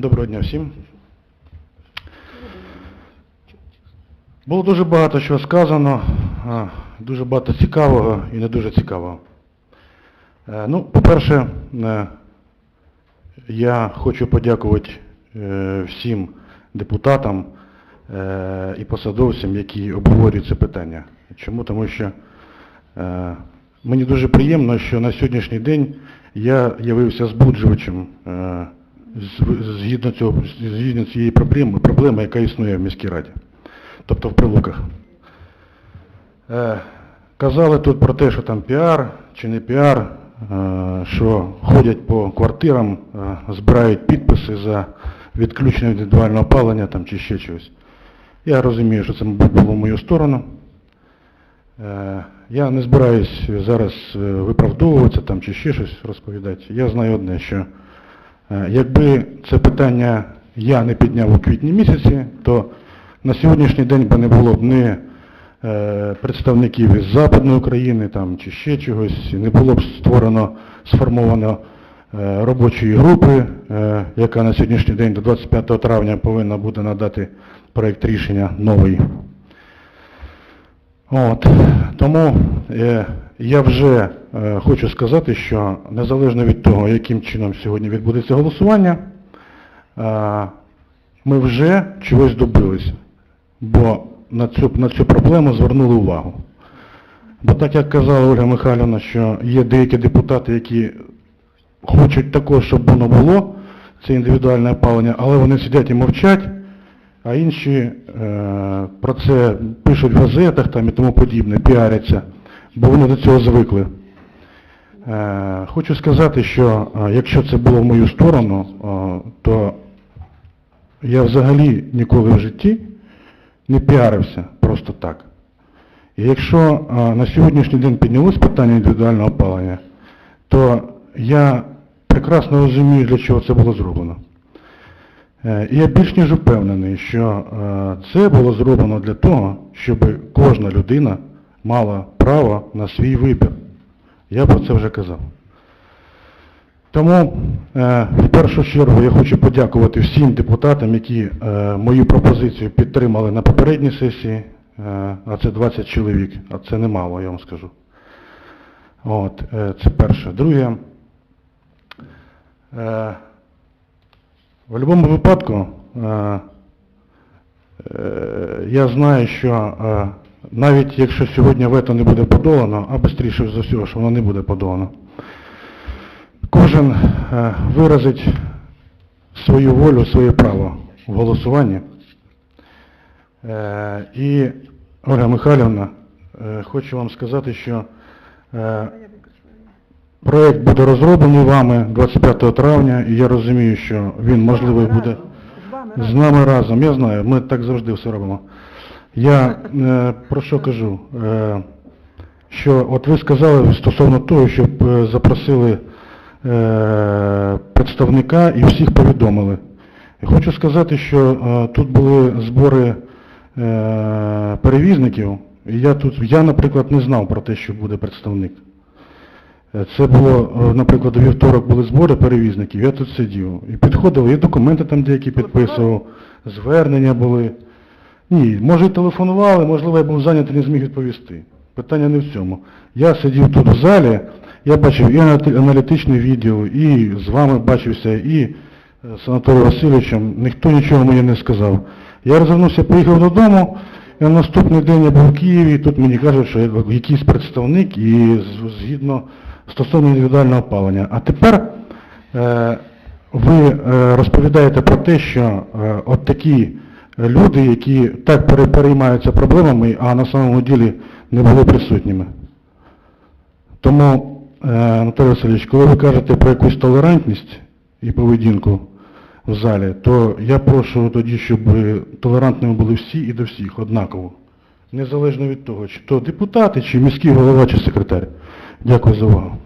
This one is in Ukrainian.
Доброго дня всім. Було дуже багато чого сказано, дуже багато цікавого і не дуже цікавого. Е, Ну, по-перше, е, я хочу подякувати е, всім депутатам і посадовцям, які обговорюють це питання. Чому? Тому що мені дуже приємно, що на сьогоднішній день я явився збуджувачем згідно, цього, згідно цієї проблеми, проблеми, яка існує в міській раді, тобто в прилуках. Е, Казали тут про те, що там піар чи не піар, е, що ходять по квартирам, е, збирають підписи за відключення індивідуального опалення там, чи ще чогось. Я розумію, що це було в мою сторону. Я не збираюсь зараз виправдовуватися там, чи ще щось розповідати. Я знаю одне, що якби це питання я не підняв у квітні місяці, то на сьогоднішній день би не було б ні е, представників із Западної України там, чи ще чогось, не було б створено, сформовано е, робочої групи, е, яка на сьогоднішній день до 25 травня повинна буде надати проєкт рішення новий. От, тому е, я вже е, хочу сказати, що незалежно від того, яким чином сьогодні відбудеться голосування, е, ми вже чогось добилися, бо на цю, на цю проблему звернули увагу. Бо так як казала Ольга Михайлівна, що є деякі депутати, які хочуть також, щоб воно було, це індивідуальне опалення, але вони сидять і мовчать, а інші е, про це пишуть в газетах там і тому подібне, піаряться, бо вони до цього звикли. Е, хочу сказати, що е, якщо це було в мою сторону, е, то я взагалі ніколи в житті не піарився просто так. І якщо на сьогоднішній день піднялось питання індивідуального опалення, то я прекрасно розумію, для чого це було зроблено. І я більш ніж впевнений, що це було зроблено для того, щоб кожна людина мала право на свій вибір. Я про це вже казав. Тому е, в першу чергу я хочу подякувати всім депутатам, які е, мою пропозицію підтримали на попередній сесії, е, а це 20 чоловік, а це немало, я вам скажу. От, це перше. Друге, в будь-якому випадку я знаю, що навіть якщо сьогодні вето не буде подолано, а швидше за всього, що воно не буде подолано, кожен е, виразить свою волю, своє право в голосуванні. Е, І, Ольга Михайлівна, е, хочу вам сказати, що проєкт буде розроблений вами 25 травня, і я розумію, що він можливий буде з нами разом. Я знаю, ми так завжди все робимо. Я е, про що кажу? Е, що от ви сказали стосовно того, щоб е, запросили е, представника і всіх повідомили. І хочу сказати, що е, тут були збори е, перевізників, і я тут, я, наприклад, не знав про те, що буде представник. Е, Це було, е, наприклад, у вівторок були збори перевізників, я тут сидів. І підходили, і документи там деякі підписував, звернення були. Ні, може і телефонували, можливо, я був зайнятий, не зміг відповісти. Питання не в цьому. Я сидів тут в залі, я бачив і аналітичний відділ, і з вами бачився, і е, з Анатолієм Васильовичем, ніхто нічого мені не сказав. Я розвернувся, поїхав додому, і на наступний день я був в Києві, і тут мені кажуть, що якийсь представник і згідно стосовно індивідуального опалення. А тепер е, ви е, розповідаєте про те, що е, от такі люди, які так переймаються проблемами, а на самому ділі не були присутніми. Тому, е, Анатолій Васильович, коли ви кажете про якусь толерантність і поведінку в залі, то я прошу тоді, щоб толерантними були всі і до всіх однаково. Незалежно від того, чи то депутати, чи міський голова, чи секретар. Дякую за увагу.